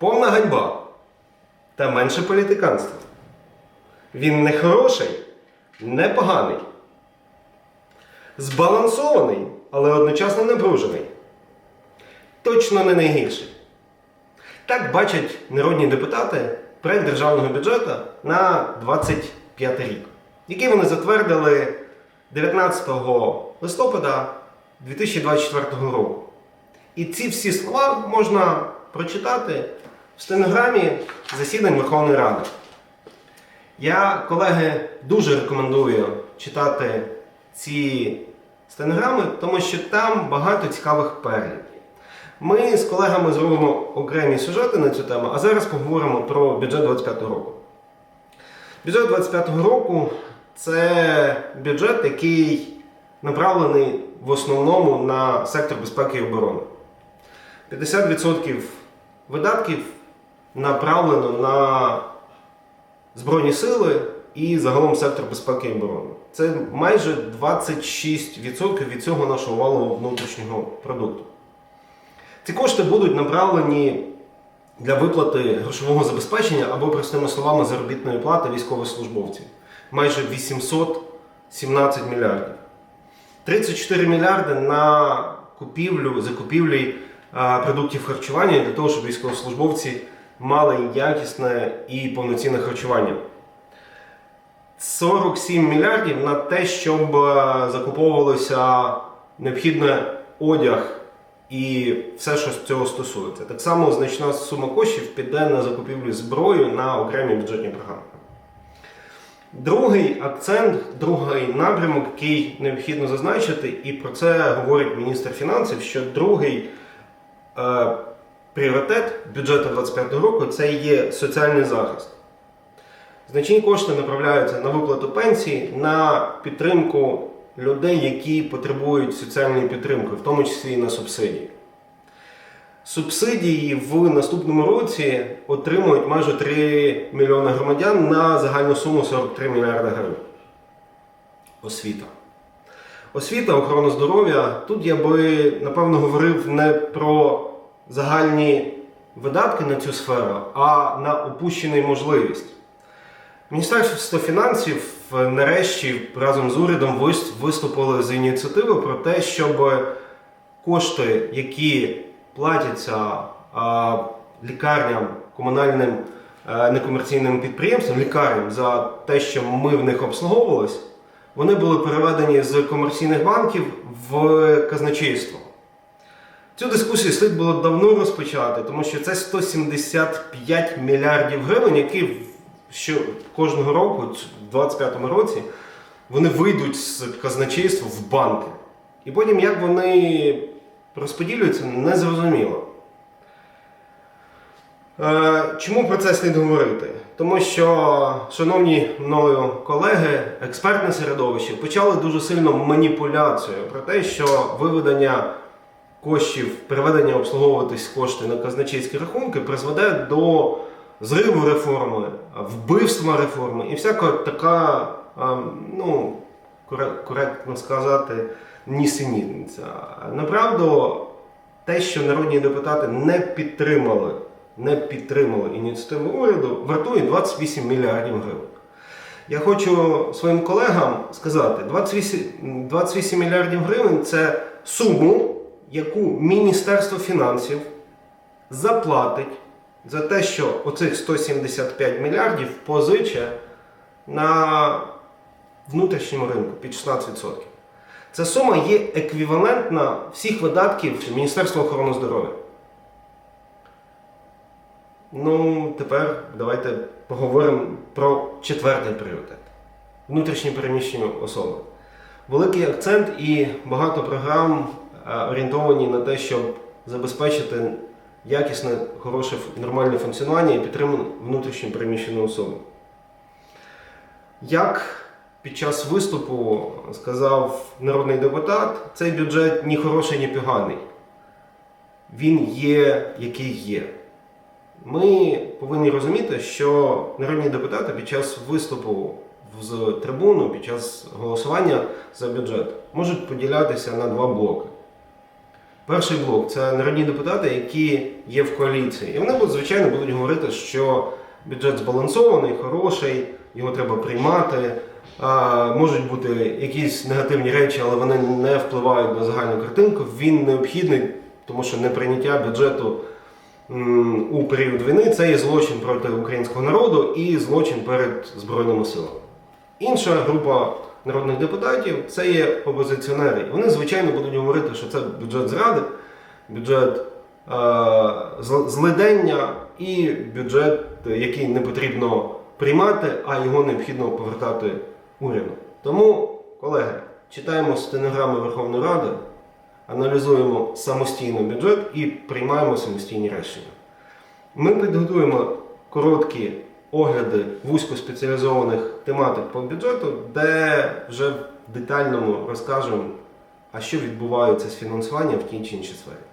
повна ганьба та менше політиканства. Він не хороший, не поганий. Збалансований, але одночасно напружений. Точно не найгірший. Так бачать народні депутати проект державного бюджету на 25 рік, який вони затвердили 19 листопада 2024 року. І ці всі слова можна прочитати в стенограмі засідань Верховної Ради. Я, колеги, дуже рекомендую читати ці стенограми, тому що там багато цікавих переліків. Ми з колегами зробимо окремі сюжети на цю тему, а зараз поговоримо про бюджет 25 року. Бюджет 25 року це бюджет, який направлений в основному на сектор безпеки і оборони. 50% видатків направлено на Збройні сили і загалом сектор безпеки і оборони. Це майже 26% від цього нашого валового внутрішнього продукту. Ці кошти будуть направлені для виплати грошового забезпечення або, простими словами, заробітної плати військовослужбовців. Майже 817 мільярдів. 34 мільярди на купівлю, закупівлі а, продуктів харчування для того, щоб військовослужбовці мали якісне і повноцінне харчування. 47 мільярдів на те, щоб е, закуповувалося необхідний одяг і все, що з цього стосується. Так само значна сума коштів піде на закупівлю зброї на окремі бюджетні програми. Другий акцент, другий напрямок, який необхідно зазначити, і про це говорить міністр фінансів, що другий е, пріоритет бюджету 2025 року це є соціальний захист. Значні кошти направляються на виплату пенсій, на підтримку людей, які потребують соціальної підтримки, в тому числі і на субсидії. Субсидії в наступному році отримують майже 3 мільйони громадян на загальну суму 43 мільярди гривень. Освіта. Освіта, охорона здоров'я. Тут я би напевно говорив не про загальні видатки на цю сферу, а на опущену можливість. Міністерство фінансів е, нарешті разом з урядом вис- виступили з ініціативою про те, щоб кошти, які платяться лікарням, комунальним е, некомерційним підприємствам, лікарням за те, що ми в них обслуговувались, вони були переведені з комерційних банків в казначейство. Цю дискусію слід було давно розпочати, тому що це 175 мільярдів гривень, які що кожного року, в 2025 році, вони вийдуть з казначейства в банки. І потім, як вони розподілюються, не зрозуміло. Е, Чому про це слід говорити? Тому що, шановні мною колеги, експертне середовище почали дуже сильно маніпуляцію про те, що виведення коштів, переведення обслуговуватись кошти на казначейські рахунки призведе до зриву реформи, вбивства реформи і всяка така, ну, коректно сказати, нісенітниця. Направду, те, що народні депутати не підтримали, не підтримали ініціативу уряду, вартує 28 мільярдів гривень. Я хочу своїм колегам сказати, 28, 28 мільярдів гривень це суму, яку Міністерство фінансів заплатить за те, що оцих 175 мільярдів позиче на внутрішньому ринку під 16%. Ця сума є еквівалентна всіх видатків Міністерства охорони здоров'я. Ну, тепер давайте поговоримо про четвертий пріоритет внутрішні переміщені особи. Великий акцент і багато програм орієнтовані на те, щоб забезпечити якісне, хороше, нормальне функціонування і підтримку внутрішньо переміщеної особи. Як під час виступу сказав народний депутат, цей бюджет ні хороший, ні поганий. Він є, який є. Ми повинні розуміти, що народні депутати під час виступу з трибуну, під час голосування за бюджет можуть поділятися на два блоки. Перший блок це народні депутати, які є в коаліції. І вони звичайно будуть говорити, що бюджет збалансований, хороший, його треба приймати. Можуть бути якісь негативні речі, але вони не впливають на загальну картинку. Він необхідний, тому що неприйняття бюджету у період війни це є злочин проти українського народу і злочин перед Збройними силами. Інша група народних депутатів це є опозиціонери. Вони, звичайно, будуть говорити, що це бюджет зради, бюджет е, злидення і бюджет, який не потрібно приймати, а його необхідно повертати уряду. Тому, колеги, читаємо стенограми Верховної Ради, аналізуємо самостійно бюджет і приймаємо самостійні рішення. Ми підготуємо короткі огляди вузькоспеціалізованих тематик по бюджету, де вже в детальному розкажемо, а що відбувається з фінансуванням в тій чи іншій сфері.